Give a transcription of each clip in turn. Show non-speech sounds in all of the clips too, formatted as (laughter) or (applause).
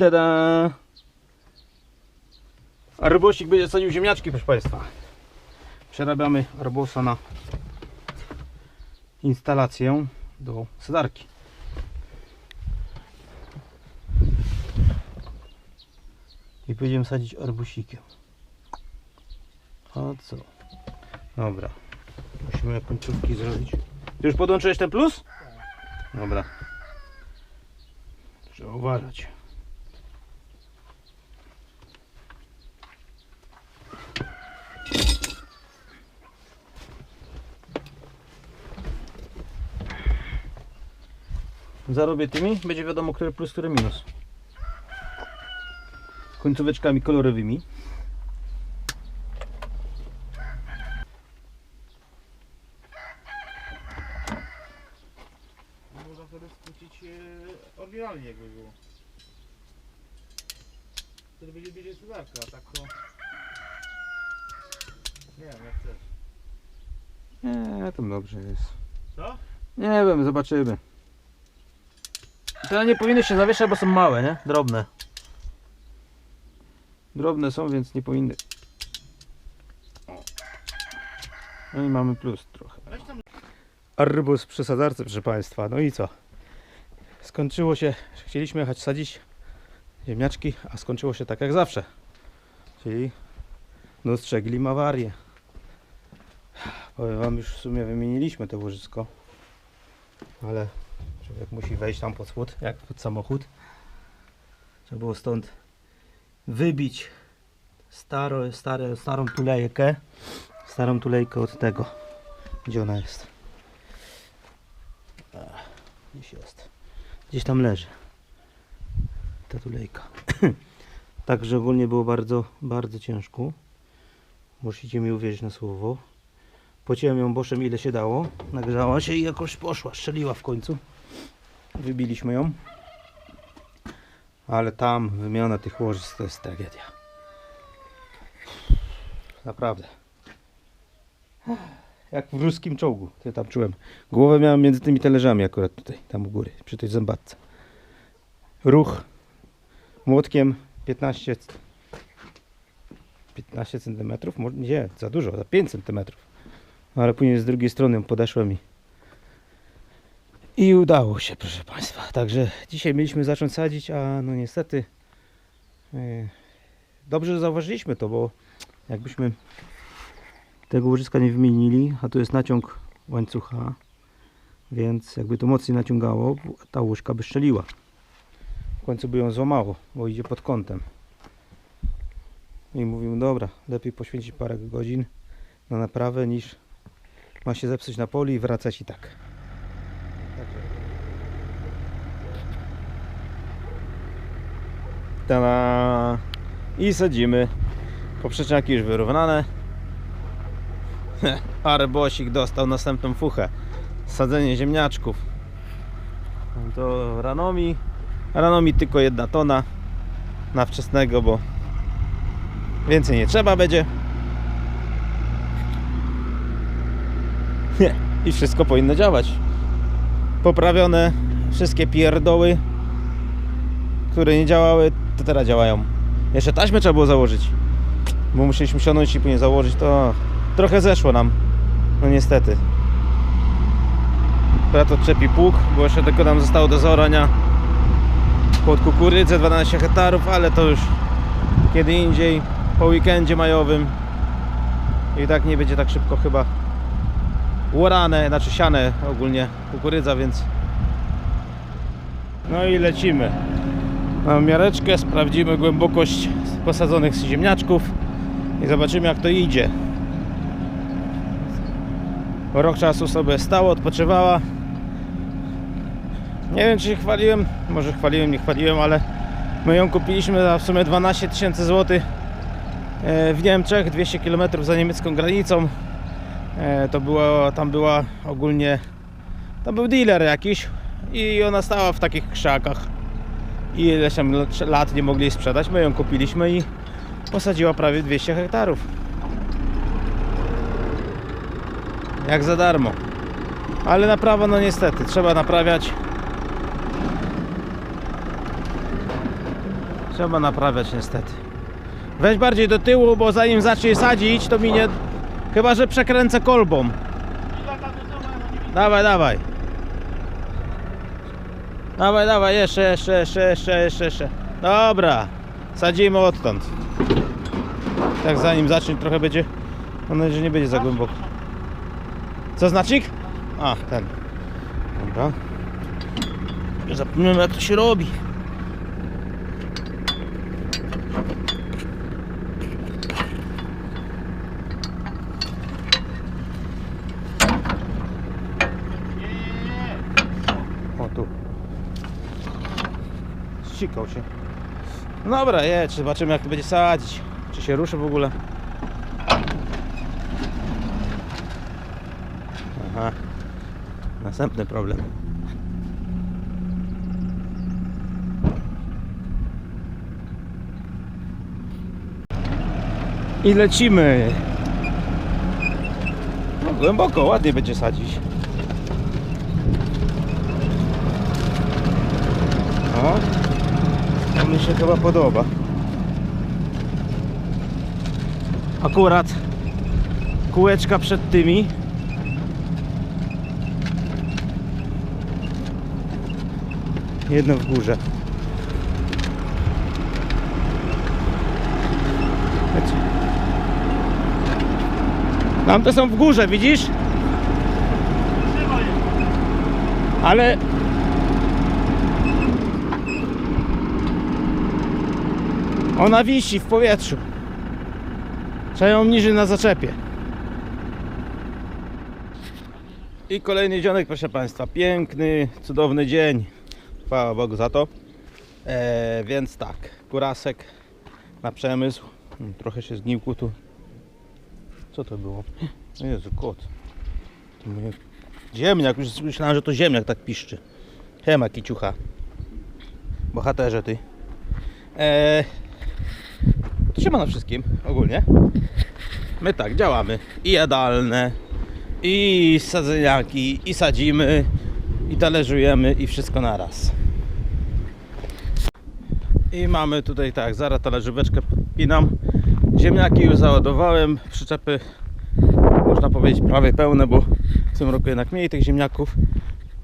Tada! Arbosik będzie sadził ziemniaczki, proszę Państwa. Przerabiamy arbosa na instalację do sadarki. I będziemy sadzić arbusikiem. A co? Dobra. Musimy końcówki zrobić. Ty już podłączyłeś ten plus? Dobra. Trzeba uważać. Zarobię tymi, będzie wiadomo, który plus, który minus. Końcóweczkami kolorowymi. Można wtedy skrócić e, oryginalnie jakby było. Wtedy będzie bliżej sudarka, a tak to... Nie wiem, jak chcesz. Nie, tam dobrze jest. Co? Nie wiem, zobaczymy. Te nie powinny się zawieszać, bo są małe, nie? Drobne. Drobne są, więc nie powinny. No i mamy plus trochę. Arbus przy sadzarce, proszę Państwa. No i co? Skończyło się, chcieliśmy jechać sadzić ziemniaczki, a skończyło się tak jak zawsze. Czyli dostrzegli awarię. Powiem Wam, już w sumie wymieniliśmy to łożysko. Ale człowiek musi wejść tam pod spód, jak pod samochód. Trzeba było stąd wybić staro, stare, starą tulejkę. Starą tulejkę od tego. Gdzie ona jest? Ach, Gdzieś jest. Gdzieś tam leży. Ta tulejka. (clears throat) Także ogólnie było bardzo, bardzo ciężko. Musicie mi uwierzyć na słowo. Pociłem ją boszem ile się dało. Nagrzała się i jakoś poszła, strzeliła w końcu. Wybiliśmy ją. Ale tam wymiana tych łożysk to jest tragedia. Naprawdę. Jak w ruskim czołgu. Ja tam czułem. Głowę miałem między tymi talerzami akurat tutaj, tam u góry, przy tej zębatce. Ruch młotkiem 15 c- 15 cm, nie, za dużo, za 5 cm. Ale później z drugiej strony podeszłem i i udało się, proszę Państwa. Także dzisiaj mieliśmy zacząć sadzić, a no niestety e, dobrze że zauważyliśmy to, bo jakbyśmy tego łożyska nie wymienili, a tu jest naciąg łańcucha, więc jakby to mocniej naciągało, ta łyżka by strzeliła. W końcu by ją złamało, bo idzie pod kątem. I mówił, dobra, lepiej poświęcić parę godzin na naprawę niż ma się zepsuć na polu i wracać i tak. Tada! I sadzimy. Poprzeczniaki już wyrównane. (laughs) Arbosik dostał następną fuchę. Sadzenie ziemniaczków. To ranomi. Ranomi tylko jedna tona na wczesnego, bo więcej nie trzeba będzie. I wszystko powinno działać. Poprawione wszystkie pierdoły, które nie działały, to teraz działają. Jeszcze taśmę trzeba było założyć. Bo musieliśmy siąść i później założyć, to trochę zeszło nam. No niestety. Brat odczepi pług, bo jeszcze tylko nam zostało do zaorania pod kukurydzę 12 hektarów, ale to już kiedy indziej, po weekendzie majowym. I tak nie będzie tak szybko chyba łorane, znaczy siane ogólnie kukurydza, więc no i lecimy. Mam miareczkę, sprawdzimy głębokość posadzonych ziemniaczków i zobaczymy jak to idzie. Rok czasu sobie stało, odpoczywała. Nie wiem czy się chwaliłem, może chwaliłem, nie chwaliłem, ale my ją kupiliśmy za w sumie 12 tysięcy złotych e, w Niemczech, 200 km za niemiecką granicą. E, To była, tam była ogólnie, tam był dealer jakiś i ona stała w takich krzakach i ileś tam lat nie mogli sprzedać. My ją kupiliśmy i posadziła prawie 200 hektarów. Jak za darmo. Ale naprawa, no niestety, trzeba naprawiać. Trzeba naprawiać niestety. Weź bardziej do tyłu, bo zanim zacznie sadzić, to minie... Chyba, że przekręcę kolbą. Dawaj, dawaj. Dawaj, dawaj, jeszcze, jeszcze, jeszcze, jeszcze, jeszcze, jeszcze. Dobra, sadzimy odtąd. Tak zanim zacznie trochę będzie, mam nadzieję, że nie będzie za głęboko. Co znacznik? A, ten. Dobra. Zapomniałem jak to się robi. O tu. Ścikał się. Dobra, jedź, zobaczymy jak to będzie sadzić. Czy się ruszy w ogóle. Aha. Następny problem. I lecimy. No, głęboko, ładnie będzie sadzić. O, mi się chyba podoba. Akurat kółeczka przed tymi. Jedno w górze. Tamte są w górze, widzisz? Ale Ona wisi w powietrzu. Trzeba ją niżej na zaczepie. I kolejny dzionek, proszę Państwa. Piękny, cudowny dzień. Chwała Bogu za to. E, więc tak, kurasek na przemysł. Mm, Trochę się zgniłku tu. Co to było? Jezu, kot. To. Ziemniak, już myślałem, że to ziemniak tak piszczy. Hema kiciucha. Bohaterze ty. E, to się ma na wszystkim ogólnie. My tak działamy. I jadalne, i sadzeniaki, i sadzimy, i talerzujemy, i wszystko naraz. I mamy tutaj tak, zaraz talerzóweczkę podpinam. Ziemniaki już załadowałem, przyczepy można powiedzieć prawie pełne, bo w tym roku jednak mniej tych ziemniaków.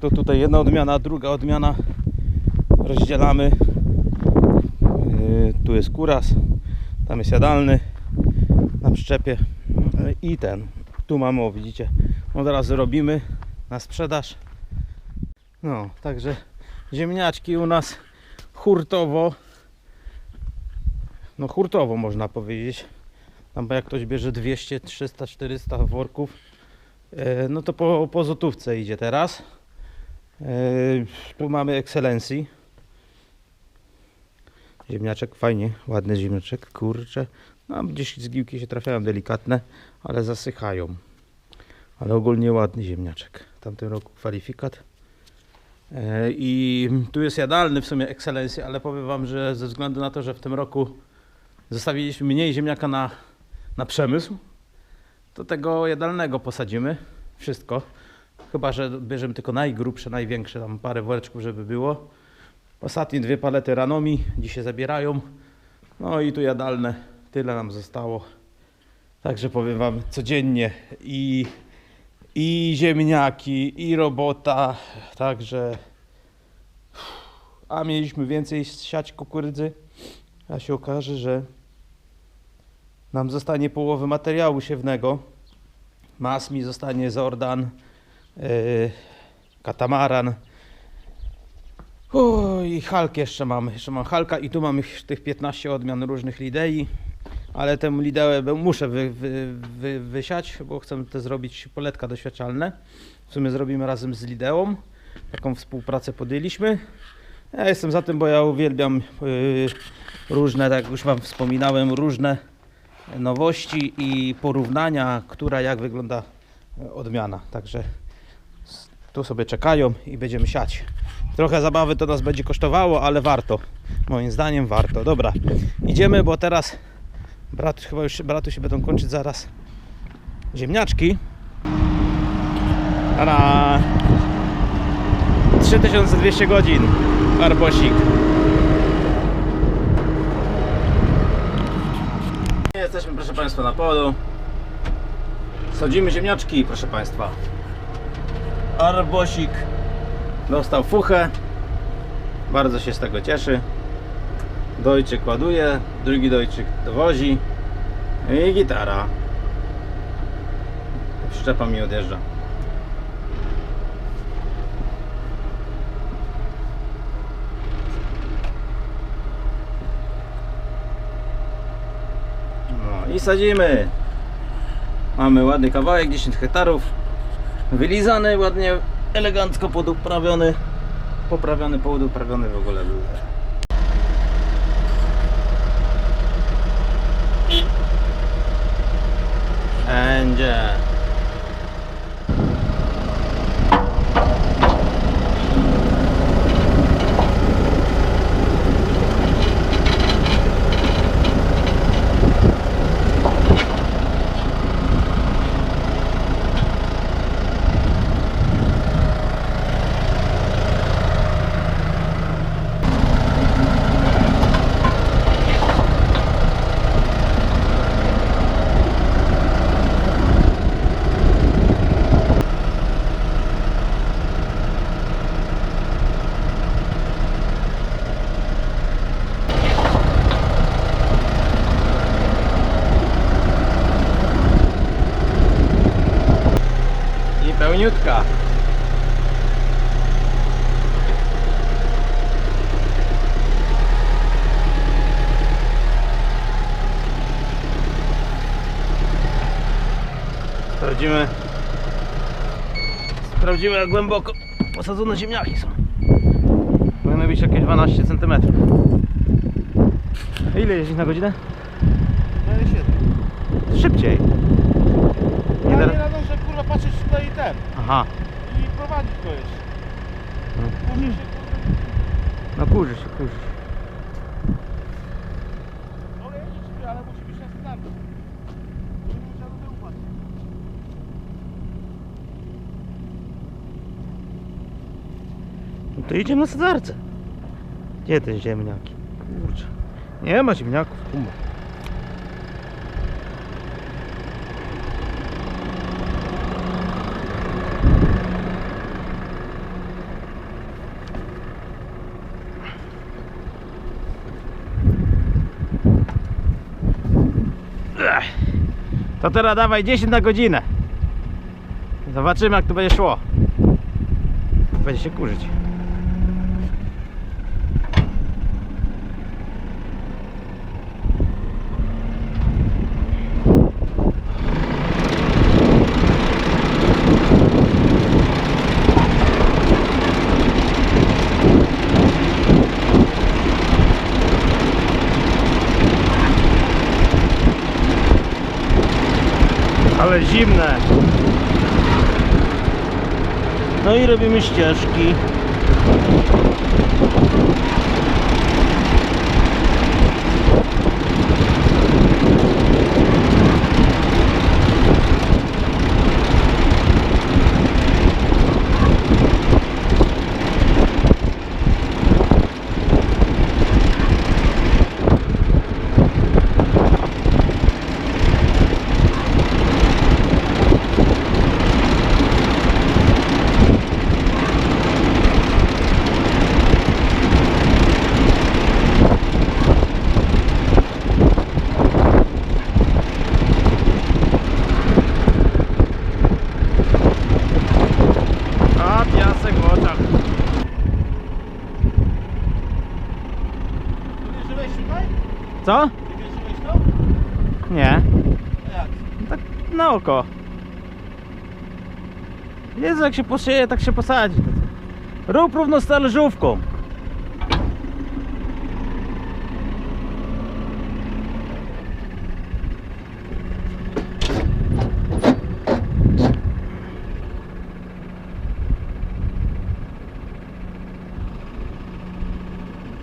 To tutaj jedna odmiana, druga odmiana. Rozdzielamy. Yy, Tu jest kuras, tam jest jadalny na przyczepie Yy, i ten. Tu mamy, o widzicie, od razu robimy na sprzedaż. No, także ziemniaczki u nas hurtowo. No hurtowo można powiedzieć. Tam jak ktoś bierze 200, 300, 400 worków, e, no to po, po złotówce idzie teraz. E, Tu mamy Excellencji. Ziemniaczek fajnie, ładny ziemniaczek, kurczę. No, gdzieś zgiłki się trafiają delikatne, ale zasychają. Ale ogólnie ładny ziemniaczek. W tamtym roku kwalifikat. E, I tu jest jadalny w sumie Excellencji, ale powiem Wam, że ze względu na to, że w tym roku zostawiliśmy mniej ziemniaka na, na przemysł, to tego jadalnego posadzimy. Wszystko. Chyba, że bierzemy tylko najgrubsze, największe, tam parę woreczków, żeby było. Ostatnie dwie palety ranomi dzisiaj zabierają. No i tu jadalne. Tyle nam zostało. Także powiem Wam codziennie i, i ziemniaki, i robota. Także. A mieliśmy więcej siać kukurydzy. A się okaże, że nam zostanie połowy materiału siewnego. Mas mi zostanie Zordan, yy, katamaran. O, I Halk jeszcze mamy. Jeszcze mam Halka i tu mamy tych 15 odmian różnych lidei. Ale tę lideę muszę wy, wy, wy, wysiać, bo chcę te zrobić poletka doświadczalne. W sumie zrobimy razem z Lideą. Taką współpracę podjęliśmy. Ja jestem za tym, bo ja uwielbiam yy, różne, tak jak już Wam wspominałem, różne nowości i porównania, która jak wygląda e, odmiana. Także tu sobie czekają i będziemy siać. Trochę zabawy to nas będzie kosztowało, ale warto. Moim zdaniem warto. Dobra, idziemy, bo teraz brat, chyba już bratu się będą kończyć zaraz ziemniaczki. Tada! 3200 godzin. Arbosik. jesteśmy, proszę Państwa, na polu. Sadzimy ziemniaczki, proszę Państwa. Arbosik dostał fuchę. Bardzo się z tego cieszy. Dojczyk ładuje, drugi dojczyk dowozi. I gitara. Szczepa mi odjeżdża. No i sadzimy. Mamy ładny kawałek, 10 hektarów. Wylizany, ładnie, elegancko poduprawiony. Poprawiony, poduprawiony w ogóle był. I Sprawdzimy. Sprawdzimy jak głęboko posadzone ziemniaki są. Powinno być jakieś 12 cm. Ile jeździć na godzinę? Ale siedem. Szybciej. Ja Nie nie da- nadążę kurwa patrzeć tutaj i ten. Aha. I prowadzić go jeszcze. No. Później się kurwa... No kurzy się, kurzy się. Mogę jeździć sobie, ale musi być na standard. Żeby nie musiał do tyłu patrzeć. No to idziemy na sadzarce. Gdzie te ziemniaki? Kurczę. Nie ma ziemniaków. Kumba. Ech. To teraz dawaj 10 na godzinę. Zobaczymy jak to będzie szło. Będzie się kurzyć. Ale zimne. No i robimy ścieżki. A piasek w oczach. Ty wierzyłeś tutaj? Co? Ty wierzyłeś to? Nie. Jak? Tak na oko. Jezu, jak się posieje, tak się posadzi. Rób równo z talerzówką.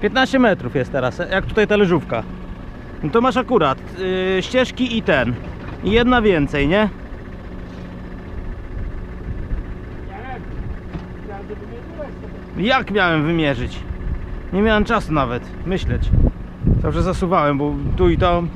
Piętnaście metrów jest teraz, jak tutaj talerzówka. No to masz akurat yy, ścieżki i ten. I jedna więcej, nie? Jak miałem wymierzyć? Nie miałem czasu nawet myśleć. Zawsze zasuwałem, bo tu i tam.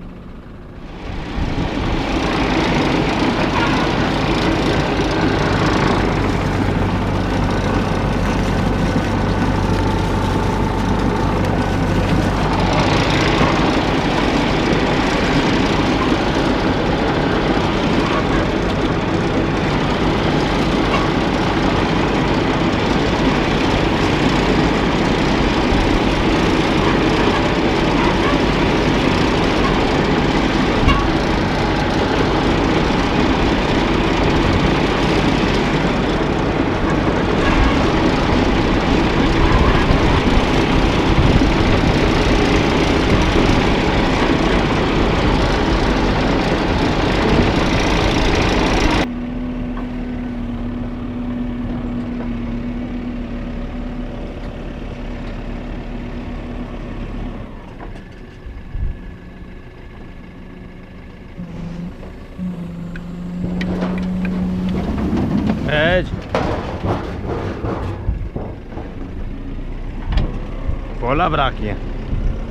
Pola braknie.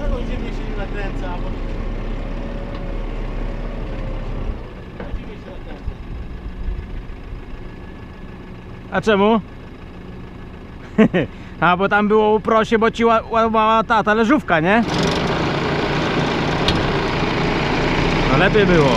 Taką ziemię się nie nakręca, bo... Ziemię się. A czemu? (laughs) A bo tam było uprosie, bo ci ła- łamała ta talerzówka, nie? No lepiej było.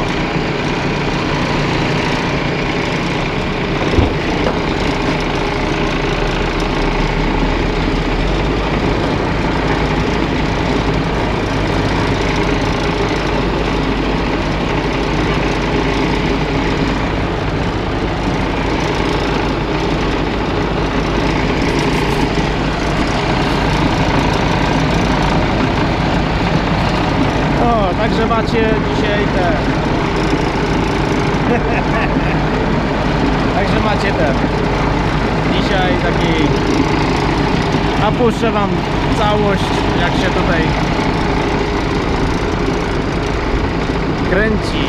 O, także macie dzisiaj te. także macie ten. Dzisiaj taki. Puszczę wam całość, jak się tutaj kręci.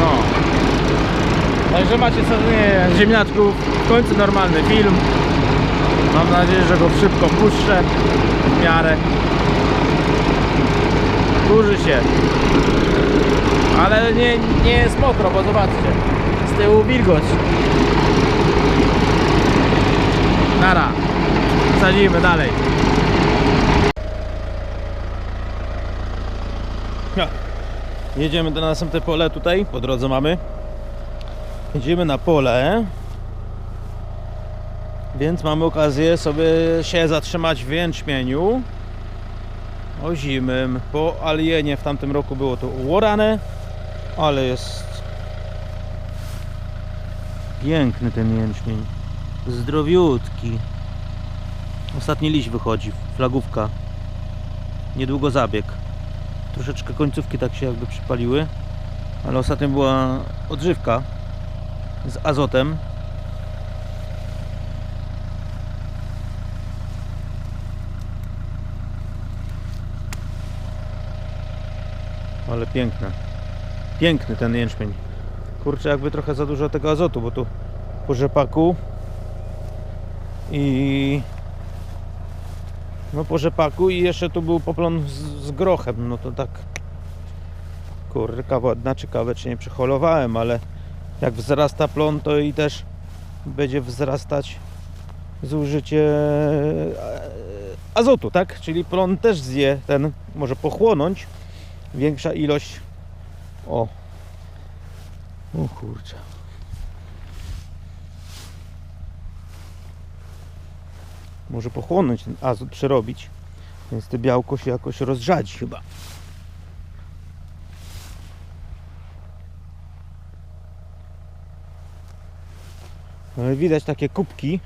No. Także macie sadzenie ziemniaczków, w końcu normalny film. Mam nadzieję, że go szybko puszczę w miarę. Kurzy się. Ale nie, nie jest mokro, bo zobaczcie. Z tyłu wilgoć. Nara. Sadzimy dalej. Ja. Jedziemy do następne pole tutaj, po drodze mamy. Jedziemy na pole. Więc mamy okazję sobie się zatrzymać w jęczmieniu. Ozimym. Po alienie w tamtym roku było to uorane, ale jest piękny ten jęczmień. Zdrowiutki. Ostatni liść wychodzi, flagówka. Niedługo zabieg. Troszeczkę końcówki tak się jakby przypaliły, ale ostatnio była odżywka z azotem. Ale piękne. Piękny ten jęczmień. Kurczę, jakby trochę za dużo tego azotu, bo tu po rzepaku i no po rzepaku i jeszcze tu był poplon z, z grochem, no to tak kurka ładna, ciekawe czy nie przeholowałem, ale jak wzrasta plon, to i też będzie wzrastać zużycie e, azotu, tak? Czyli plon też zje ten, może pochłonąć większa ilość. O, o kurczę. Może pochłonąć ten azot, przerobić, więc to białko się jakoś rozrzadzi chyba. Ale widać takie kubki.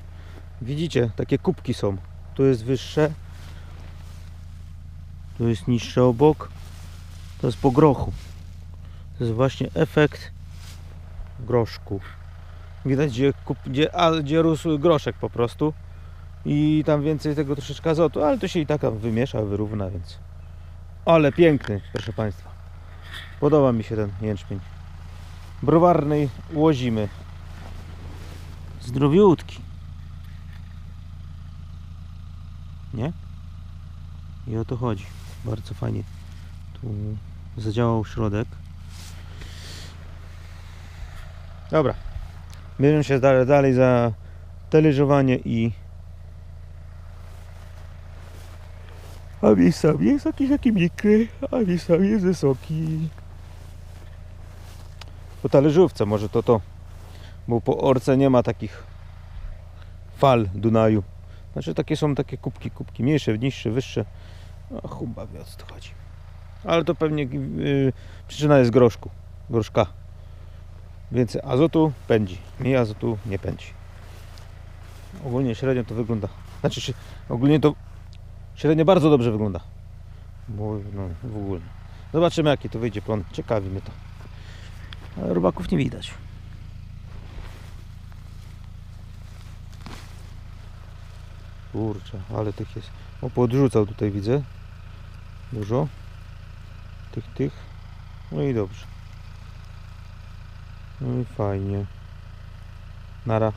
Widzicie, takie kubki są. Tu jest wyższe. Tu jest niższe obok. To jest po grochu. To jest właśnie efekt groszków. Widać, gdzie, gdzie, a, gdzie rósł groszek po prostu. I tam więcej tego troszeczkę azotu, ale to się i tak wymiesza, wyrówna, więc. Ale piękny, proszę Państwa. Podoba mi się ten jęczmień. Browarnej łozimy. Zdrowiutki. Nie? I o to chodzi. Bardzo fajnie. Tu zadziałał środek. Dobra. Bierzemy się dalej, dalej za tależowanie i a miejscami jest jakiś taki mikry, a miejscami jest wysoki. Po talerzówce może to to, bo po orce nie ma takich fal Dunaju. Znaczy takie są takie kubki, kubki mniejsze, niższe, wyższe. A chuba wie o co chodzi. Ale to pewnie yy, przyczyna jest groszku, groszka. Więcej azotu pędzi, mniej azotu nie pędzi. Ogólnie średnio to wygląda. Znaczy ogólnie to średnio bardzo dobrze wygląda. Bo no w ogóle. Zobaczymy jaki to wyjdzie plon. Ciekawi mnie to. Ale robaków nie widać. Kurczę, ale tych jest. O, podrzucał tutaj widzę. Dużo. Tych, tych. No i dobrze. No i fajnie. Nara.